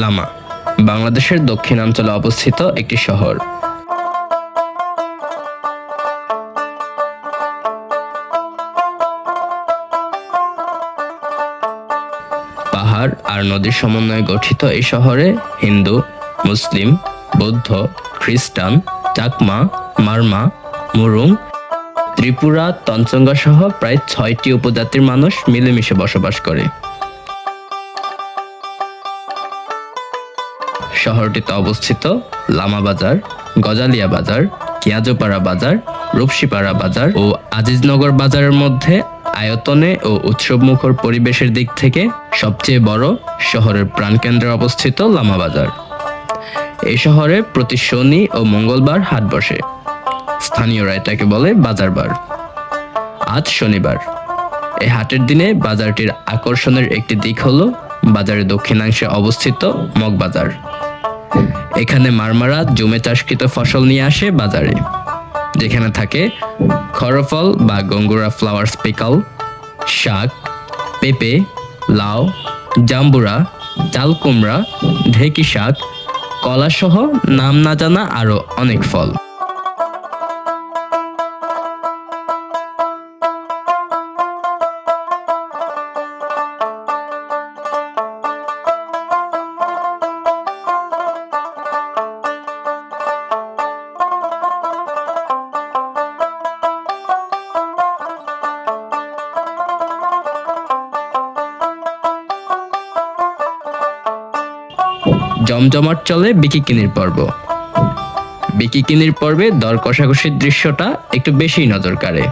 লামা, বাংলাদেশের দক্ষিণাঞ্চলে অবস্থিত একটি শহর। পাহাড় আর নদীর সমন্বয়ে গঠিত এই শহরে হিন্দু, মুসলিম, বৌদ্ধ, খ্রিস্টান, চাকমা, মারমা, মুরুং, ত্রিপুরা, তঞ্চঙ্গা সহ প্রায় ছয়টি উপজাতির মানুষ মিলেমিশে বসবাস করে। শহরটিতে অবস্থিত লামা বাজার, গজালিয়া বাজার, কিয়াজোপাড়া বাজার, রূপসীপাড়া বাজার ও আজিজনগর বাজারের মধ্যে আয়তনে ও উৎসবমুখর পরিবেশের দিক থেকে সবচেয়ে বড় শহরের প্রাণকেন্দ্রে অবস্থিত লামা বাজার। এই শহরে প্রতি শনি ও মঙ্গলবার হাট বসে। স্থানীয়রা এটাকে বলে বাজারবার। আজ শনিবার। এই হাটের দিনে বাজারটির আকর্ষণের একটি দিক হলো বাজারের দক্ষিণাংশে অবস্থিত মগবাজার এখানে মারমারা, জমে চাষকৃত ফসল নিয়ে আসে বাজারে। যেখানে থাকে খরফল বা গঙ্গুরা ফ্লাওয়ার স্পিকল শাক, পেঁপে, লাউ, জাম্বুরা চাল কুমড়া ঢেকি শাক কলাসহ নাম না জানা আরও অনেক ফল। জমজমাট চলে বিকিকিনির পর্ব। বিকিকিনির পর্বে দর কষাকষির দৃশ্যটা একটু বেশি নজর কাড়ে।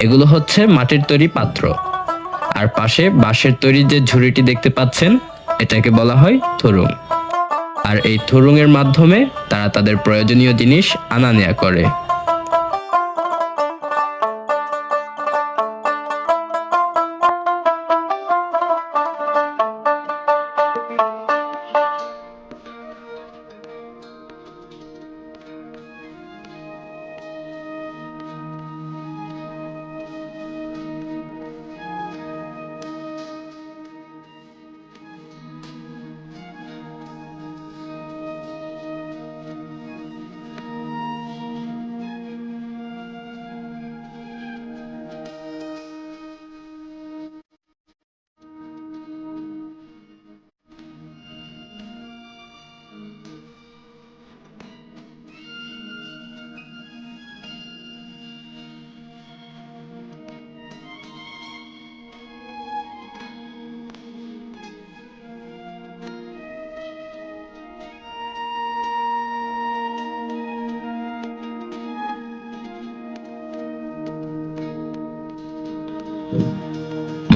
এগুলো হচ্ছে মাটির তৈরি পাত্র। আর পাশে বাঁশের তৈরি যে ঝুড়িটি দেখতে পাচ্ছেন, এটাকে বলা হয় থরুং। আর এই থুরুংয়ের মাধ্যমে তারা তাদের প্রয়োজনীয় জিনিস আনা নেয়া করে।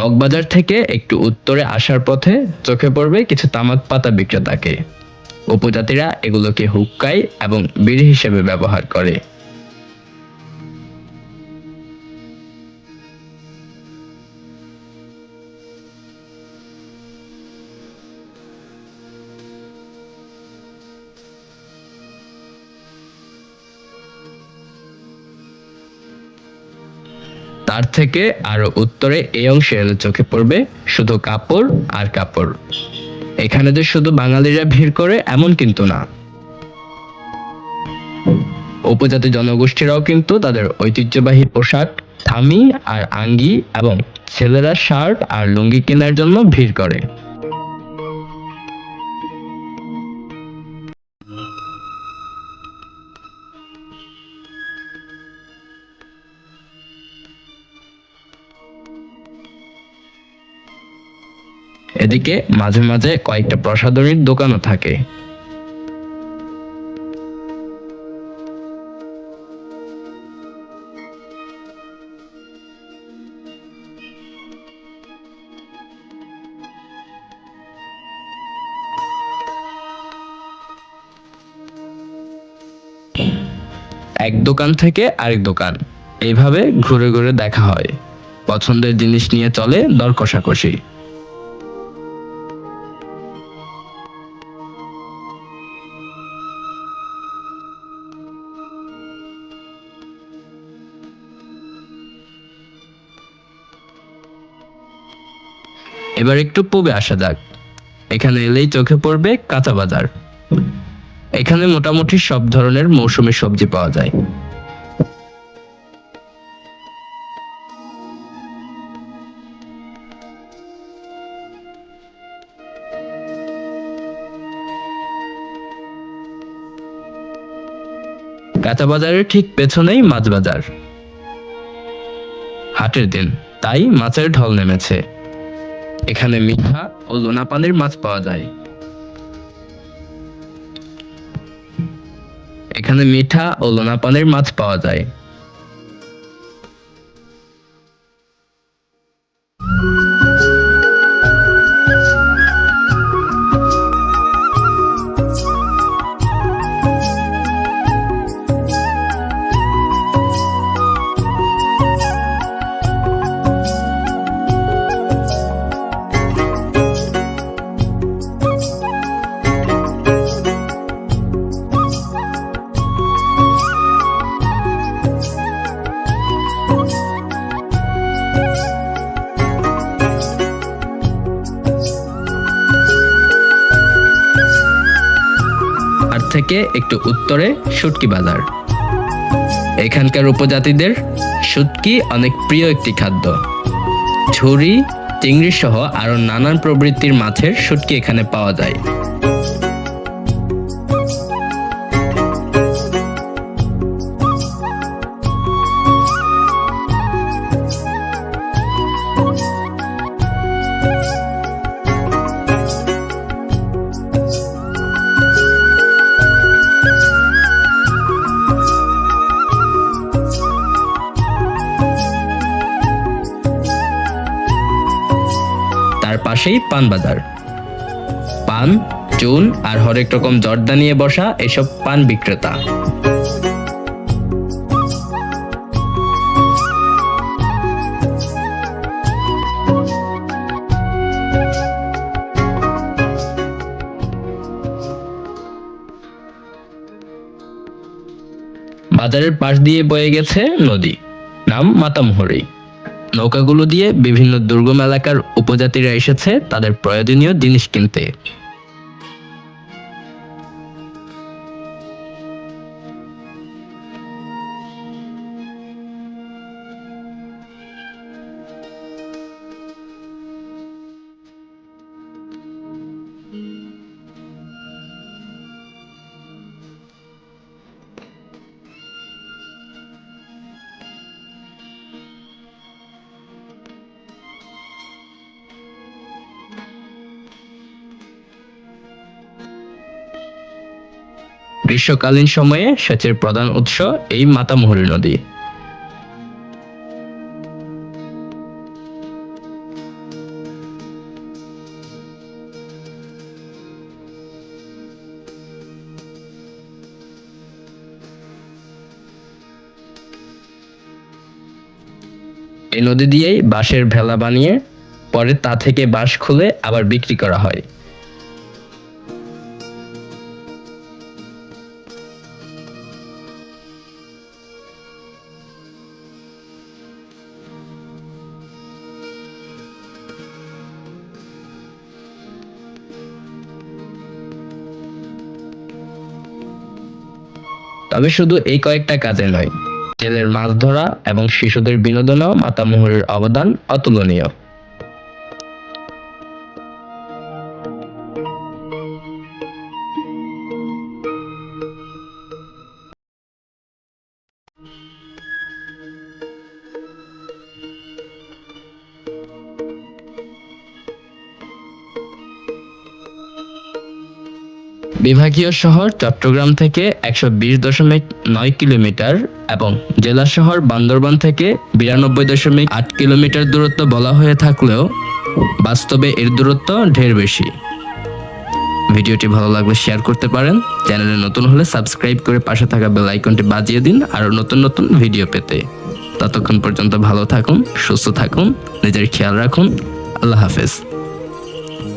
মগবাজার থেকে একটু উত্তরে আসার পথে চোখে পড়বে কিছু তামাক পাতা বিক্রেতাকে। উপজাতিরা এগুলোকে হুক্কাই এবং বিড়ি হিসেবে ব্যবহার করে। তার থেকে আরও উত্তরে এই অংশে এলে চোখে পড়বে শুধু কাপড় আর কাপড়। এখানে যে শুধু বাঙালিরা ভিড় করে, এমন কিন্তু না। উপজাতি জনগোষ্ঠীরাও কিন্তু তাদের ঐতিহ্যবাহী পোশাক, থামি আর আঙ্গি এবং ছেলেরা শার্ট আর লুঙ্গি কেনার জন্য ভিড় করে। এদিকে মাঝে মাঝে কয়েকটা প্রসাদনীর দোকানও থাকে। এক দোকান থেকে আরেক দোকান। এইভাবে ঘুরে ঘুরে দেখা হয়। পছন্দের জিনিস নিয়ে চলে দর কষাকষি এবার একটু পূবে আসা যাক। এখানে এলেই চোখে পড়বে কাঁচা বাজার। এখানে মোটামুটি সব ধরনের মৌসুমী সবজি পাওয়া যায়। কাঁচা বাজারের ঠিক পেছনেই মাছ বাজার। হাটের দিন, তাই মাছের ঢল নেমেছে। এখানে মিঠা ও লোনা পানির মাছ পাওয়া যায়। এখানে মিঠা ও লোনা পানির মাছ পাওয়া যায়। আর থেকে একটু উত্তরে শুটকি বাজার। এখানকার উপজাতিদের শুটকি অনেক প্রিয় একটি খাদ্য। ঝুড়ি চিংড়ি সহ আরও নানান প্রবৃত্তির মাছের শুটকি এখানে পাওয়া যায়। পাশেই পান বাজার। পান, চুন আর হরেক রকম জর্দা নিয়ে বসা এসব পান বিক্রেতা। বাজারের পাশ দিয়ে বয়ে গেছে নদী। নাম মাতামুহুরি নৌকাগুলো দিয়ে বিভিন্ন দুর্গম এলাকার উপজাতিরা এসেছে তাদের প্রয়োজনীয় জিনিস কিনতে। গ্রীষ্মকালীন সময়ে সেচের প্রধান উৎস এই মাতামুহুরি নদী। এই নদী দিয়েই বাঁশের ভেলা বানিয়ে পরে তা থেকে বাঁশ খুলে আবার বিক্রি করা হয়। তবে শুধু এই কয়েকটা কাজে নয়। জেলের মাছ ধরা এবং শিশুদের বিনোদনেও মাতামহরের অবদান অতুলনীয়। বিভাগীয় শহর চট্টগ্রাম থেকে একশো বিশ দশমিক নয় কিলোমিটার এবং জেলা শহর বান্দরবান থেকে বিরানব্বই দশমিক আট কিলোমিটার দূরত্ব বলা হয়ে থাকলেও বাস্তবে এর দূরত্ব ঢের বেশি। ভিডিওটি ভালো লাগলে শেয়ার করতে পারেন। চ্যানেলে নতুন হলে সাবস্ক্রাইব করে পাশে থাকা বেল আইকনটি বাজিয়ে দিন আরও নতুন নতুন ভিডিও পেতে। ততক্ষণ পর্যন্ত ভালো থাকুন, সুস্থ থাকুন, নিজের খেয়াল রাখুন। আল্লাহ হাফেজ।